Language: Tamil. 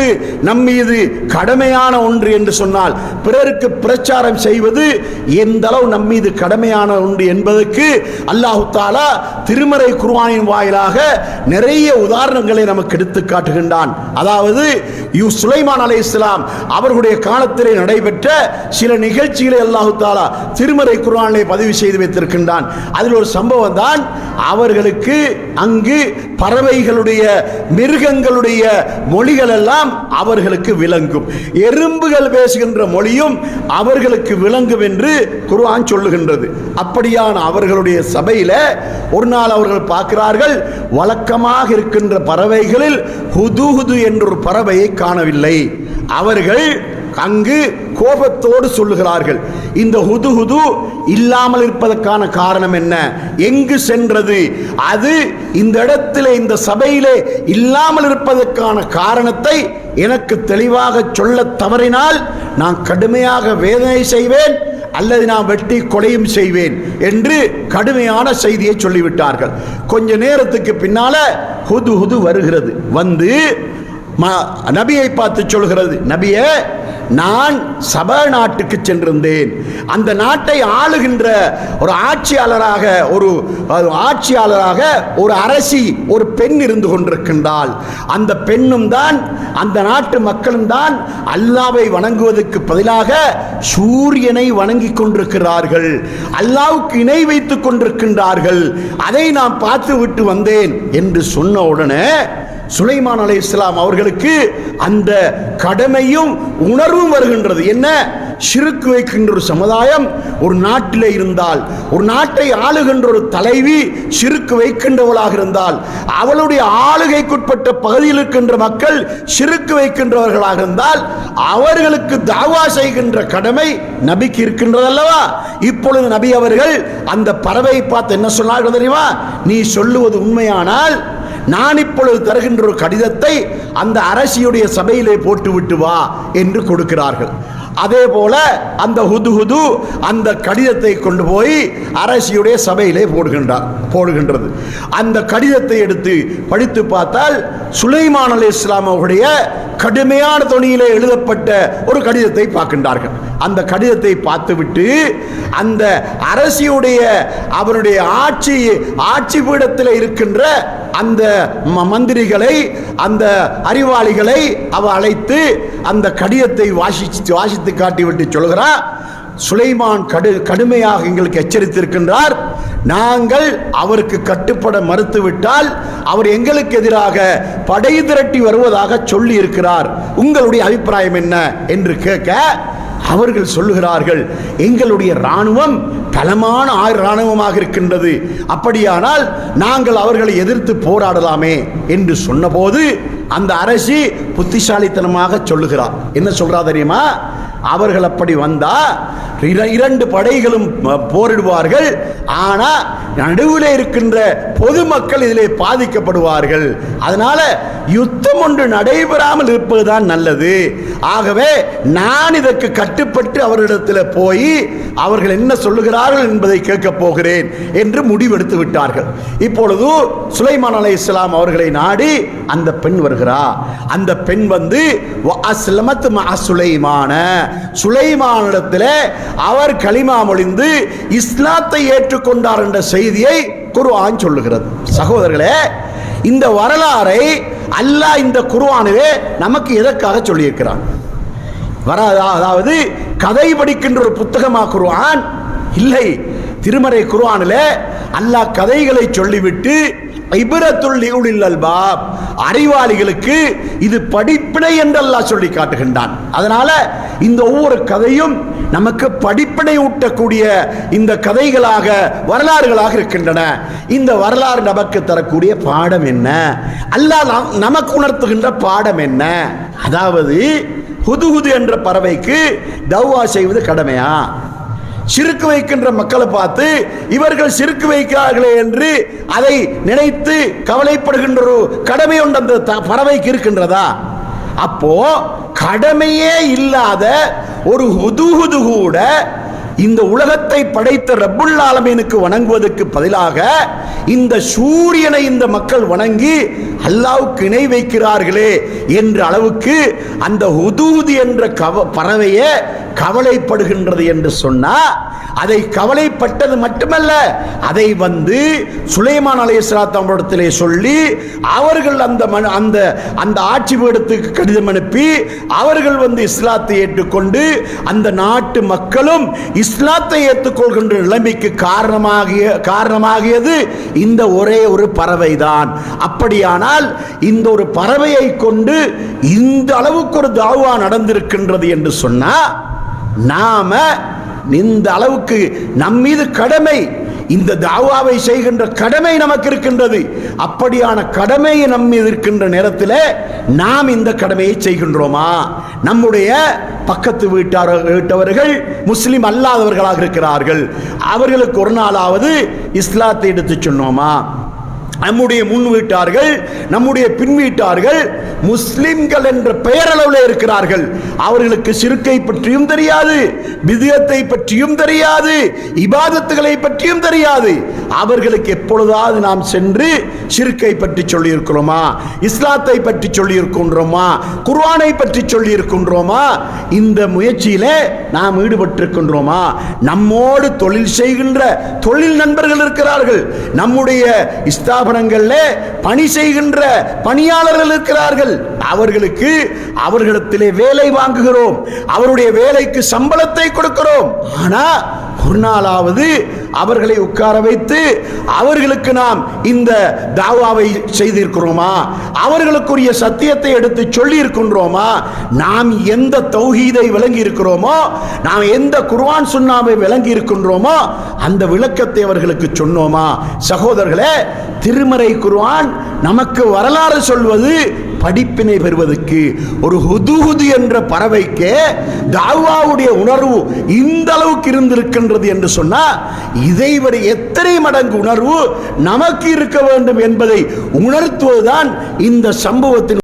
நமக்கு நம் மீது கடமையான ஒன்று என்று சொன்னால் பிறருக்கு பிரச்சாரம் செய்வது எந்த அளவு நம் மீது கடமையான ஒன்று என்பதற்கு அல்லாஹு தாலா திருமறை குருவானின் வாயிலாக நிறைய உதாரணங்களை நமக்கு எடுத்து காட்டுகின்றான். அதாவது யூ சுலைமான் அலை இஸ்லாம் அவர்களுடைய காலத்திலே நடைபெற்ற சில நிகழ்ச்சிகளை அல்லாஹு தாலா திருமறை குர்ஆனிலே பதிவு செய்து வைத்திருக்கின்றான். அதில் ஒரு சம்பவம் தான் அவர்களுக்கு அங்கு பறவைகளுடைய மிருகங்களுடைய மொழிகள் எல்லாம் அவர்களுக்கு விளங்கும். எறும்புகள் பேசுகின்ற மொழியும் அவர்களுக்கு விளங்கும் என்று குர்ஆன் சொல்லுகின்றது. அப்படியான அவர்களுடைய சபையில் ஒரு நாள் அவர்கள் பார்க்கிறார்கள் வழக்கமாக இருக்கின்ற பறவைகளில் ஹுது ஹுது என்றொரு பறவையை காணவில்லை. அவர்கள் அங்கு கோபத்தோடு சொல்லுகிறார்கள். இந்த ஹுது ஹுது இல்லாமல் இருப்பதற்கான காரணம் என்ன? எங்கு சென்றது? அது இந்த இடத்திலே இந்த சபையிலே இல்லாமல் இருப்பதற்கான காரணத்தை எனக்கு தெளிவாக சொல்ல தவறினால் நான் கடுமையாக வேதனை செய்வேன் அல்லது நான் வெட்டி கொலையும் செய்வேன் என்று கடுமையான செய்தியை சொல்லிவிட்டார்கள். கொஞ்ச நேரத்துக்கு பின்னால ஹுது ஹுது வருகிறது. வந்து ம- நபியை பார்த்து சொல்கிறது. நபியை நான் சபா நாட்டுக்கு சென்றிருந்தேன். அந்த நாட்டை ஆளுகின்ற ஒரு ஆட்சியாளராக ஒரு ஆட்சியாளராக ஒரு அரசி ஒரு பெண் இருந்து கொண்டிருக்கின்றாள். அந்த பெண்ணும் தான் அந்த நாட்டு மக்களும் தான் அல்லாவை வணங்குவதற்கு பதிலாக சூரியனை வணங்கிக் கொண்டிருக்கிறார்கள். அல்லாவுக்கு இணை வைத்துக் கொண்டிருக்கின்றார்கள். அதை நான் பார்த்து விட்டு வந்தேன் என்று சொன்ன உடனே சுலைமான் அலை இஸ்லாம் அவர்களுக்கு அந்த கடமையும் உணர்வும் வருகின்றது. என்ன? சிறுக்கு வைக்கின்ற ஒரு சமுதாயம் ஒரு நாட்டிலே இருந்தால் ஒரு நாட்டை ஆளுகின்ற ஒரு தலைவி சிறுக்கு வைக்கின்றவளாக இருந்தால் அவளுடைய ஆளுகைக்குட்பட்ட பகுதியில் இருக்கின்ற மக்கள் சிறுக்கு வைக்கின்றவர்களாக இருந்தால் அவர்களுக்கு தாவா செய்கின்ற கடமை நபிக்கு இருக்கின்றதல்லவா? இப்பொழுது நபி அவர்கள் அந்த பறவையை பார்த்து என்ன சொன்னார்கள் தெரியுமா? நீ சொல்லுவது உண்மையானால் நான் இப்பொழுது தருகின்ற ஒரு கடிதத்தை அந்த அரசியுடைய சபையிலே போட்டுவிட்டு வா என்று கொடுக்கிறார்கள். அதே போல அந்த ஹுது ஹுது அந்த கடிதத்தை கொண்டு போய் அரசியுடைய சபையிலே போடுகின்றார் போடுகின்றது. அந்த கடிதத்தை எடுத்து படித்து பார்த்தால் சுலைமான் அலி இஸ்லாம் அவருடைய கடுமையான தொனியிலே எழுதப்பட்ட ஒரு கடிதத்தை பார்க்கின்றார்கள். அந்த கடிதத்தை பார்த்துவிட்டு அந்த அரசியுடைய அவருடைய ஆட்சி ஆட்சி பீடத்தில் இருக்கின்ற அந்த ம- மந்திரிகளை அந்த அறிவாளிகளை அவ அழைத்து அந்த கடிதத்தை வாசித்து வாசித்து காட்டிவிட்டு சொல்கிறார் சுலைமான் கடு கடுமையாக எங்களுக்கு எச்சரித்திருக்கின்றார். நாங்கள் அவருக்கு கட்டுப்பட மறுத்துவிட்டால் அவர் எங்களுக்கு எதிராக படை திரட்டி வருவதாக சொல்லி இருக்கிறார் உங்களுடைய அபிப்பிராயம் என்ன என்று கேட்க அவர்கள் சொல்லுகிறார்கள் எங்களுடைய இராணுவம் பலமான ஆறு இராணுவமாக இருக்கின்றது. அப்படியானால் நாங்கள் அவர்களை எதிர்த்து போராடலாமே என்று சொன்னபோது அந்த அரசி புத்திசாலித்தனமாக சொல்லுகிறார் என்ன சொல்றா தெரியுமா? அவர்கள் அப்படி வந்தா இர- இரண்டு படைகளும் போரிடுவார்கள். ஆனா நடுவில் இருக்கின்ற பொதுமக்கள் இதிலே பாதிக்கப்படுவார்கள். அதனால யுத்தம் ஒன்று நடைபெறாமல் இருப்பதுதான் நல்லது. ஆகவே நான் இதற்கு கட்டுப்பட்டு அவரிடத்தில் போய் அவர்கள் என்ன சொல்லுகிறார்கள் என்பதை கேட்கப் போகிறேன் என்று முடிவெடுத்து விட்டார்கள். இப்பொழுது சுலைமான் அலை இஸ்லாம் அவர்களை நாடி அந்த பெண் வருகிறா. அந்த பெண் வந்து அஸ்லமத் மஅ சுலைமான சுலைமானிடத்தில் அவர் களிமா மொழிந்து இஸ்லாத்தை ஏற்றுக்கொண்டார் என்ற செய்தியை குருவான் சொல்லுகிறது. சகோதரர்களே இந்த வரலாறை அல்லாஹ் இந்த குருவானவே நமக்கு எதற்காக சொல்லியிருக்கிறான்? வர அதாவது கதை படிக்கின்ற ஒரு புத்தகமா குருவான் இல்லை. திருமறை குருவானில் அல்லாஹ் கதைகளை சொல்லிவிட்டு இபரத்துள் லியுலில் அல்பாப். அறிவாளிகளுக்கு இது படிப்பினை என்றெல்லாம் சொல்லி காட்டுகின்றான். அதனால இந்த ஒவ்வொரு கதையும் நமக்கு படிப்பினை ஊட்டக்கூடிய இந்த கதைகளாக வரலாறுகளாக இருக்கின்றன. இந்த வரலாறு நமக்கு தரக்கூடிய பாடம் என்ன? அல்லாஹ் நமக்கு உணர்த்துகின்ற பாடம் என்ன? அதாவது ஹுதுஹுது என்ற பறவைக்கு தௌவா செய்வது கடமையா? சிறுக்கு வைக்கின்ற மக்களை பார்த்து இவர்கள் சிறுக்கு வைக்கிறார்களே என்று அதை நினைத்து கவலைப்படுகின்ற ஒரு கடமை ஒன்று அந்த பறவைக்கு இருக்கின்றதா? அப்போ கடமையே இல்லாத ஒரு ஹுதுஹுது கூட இந்த உலகத்தை படைத்த ரப்புல் ஆலமீனுக்கு வணங்குவதற்கு பதிலாக இந்த சூரியனை இந்த மக்கள் வணங்கி அல்லாவுக்கு இணை வைக்கிறார்களே என்ற அளவுக்கு அந்த ஹுதூது என்ற கவ பறவையே கவலைப்படுகின்றது என்று சொன்னா அதை கவலைப்பட்டது மட்டுமல்ல அதை வந்து சுலைமான் அலைஹிஸ்ஸலாத்து அவரிடத்திலே சொல்லி அவர்கள் அந்த மன- அந்த அந்த ஆட்சி பீடத்துக்கு கடிதம் அனுப்பி அவர்கள் வந்து இஸ்லாத்தை ஏற்றுக்கொண்டு அந்த நாட்டு மக்களும் இஸ்லாத்தை ஏற்றுக்கொள்கின்ற நிலைமைக்கு காரணமாகிய காரணமாகியது இந்த ஒரே ஒரு பறவை தான் அப்படியானால் இந்த ஒரு பறவையை கொண்டு இந்த அளவுக்கு ஒரு தாவா நடந்திருக்கின்றது என்று சொன்னால் நாம இந்த அளவுக்கு நம்மீது கடமை இந்த தாவாவை செய்கின்ற கடமை நமக்கு இருக்கின்றது. அப்படியான கடமையை நம் இருக்கின்ற நேரத்தில் நாம் இந்த கடமையை செய்கின்றோமா? நம்முடைய பக்கத்து வீட்டார் வீட்டவர்கள் முஸ்லீம் அல்லாதவர்களாக இருக்கிறார்கள். அவர்களுக்கு ஒரு நாளாவது இஸ்லாத்தை எடுத்து சொன்னோமா? நம்முடைய முன் வீட்டார்கள் நம்முடைய பின் வீட்டார்கள் முஸ்லிம்கள் என்ற பெயரளவில் இருக்கிறார்கள். அவர்களுக்கு சிறுக்கை பற்றியும் தெரியாது விதயத்தை பற்றியும் தெரியாது இபாதத்துகளை பற்றியும் தெரியாது. அவர்களுக்கு எப்பொழுதாவது நாம் சென்று சிறுக்கை பற்றி சொல்லியிருக்கிறோமா? இஸ்லாத்தை பற்றி சொல்லியிருக்கின்றோமா? குர்வானை பற்றி சொல்லியிருக்கின்றோமா? இந்த முயற்சியில நாம் ஈடுபட்டிருக்கின்றோமா? நம்மோடு தொழில் செய்கின்ற தொழில் நண்பர்கள் இருக்கிறார்கள். நம்முடைய ஸ்தாபனங்களில் பணி செய்கின்ற பணியாளர்கள் இருக்கிறார்கள். அவர்களுக்கு அவர்களிடத்திலே வேலை வாங்குகிறோம். அவருடைய வேலைக்கு சம்பளத்தை கொடுக்கிறோம். ஆனால் ஒரு நாளாவது அவர்களை உட்கார வைத்து அவர்களுக்கு நாம் இந்த தாவாவை செய்திருக்கிறோமா? அவர்களுக்குரிய சத்தியத்தை எடுத்து சொல்லி இருக்கின்றோமா நாம் எந்த தௌஹீதை விளங்கி இருக்கிறோமோ நாம் எந்த குர்வான் சுண்ணாவை விளங்கி இருக்கின்றோமோ அந்த விளக்கத்தை அவர்களுக்கு சொன்னோமா? சகோதரர்களே திருமறை குருவான் நமக்கு வரலாறு சொல்வது படிப்பினை பெறுவதற்கு ஒரு ஹுதுஹுது என்ற பறவைக்கு தாவாவுடைய உணர்வு இந்த அளவுக்கு இருந்திருக்கின்றது என்று சொன்னா இதை விட எத்தனை மடங்கு உணர்வு நமக்கு இருக்க வேண்டும் என்பதை உணர்த்துவதுதான் இந்த சம்பவத்தின்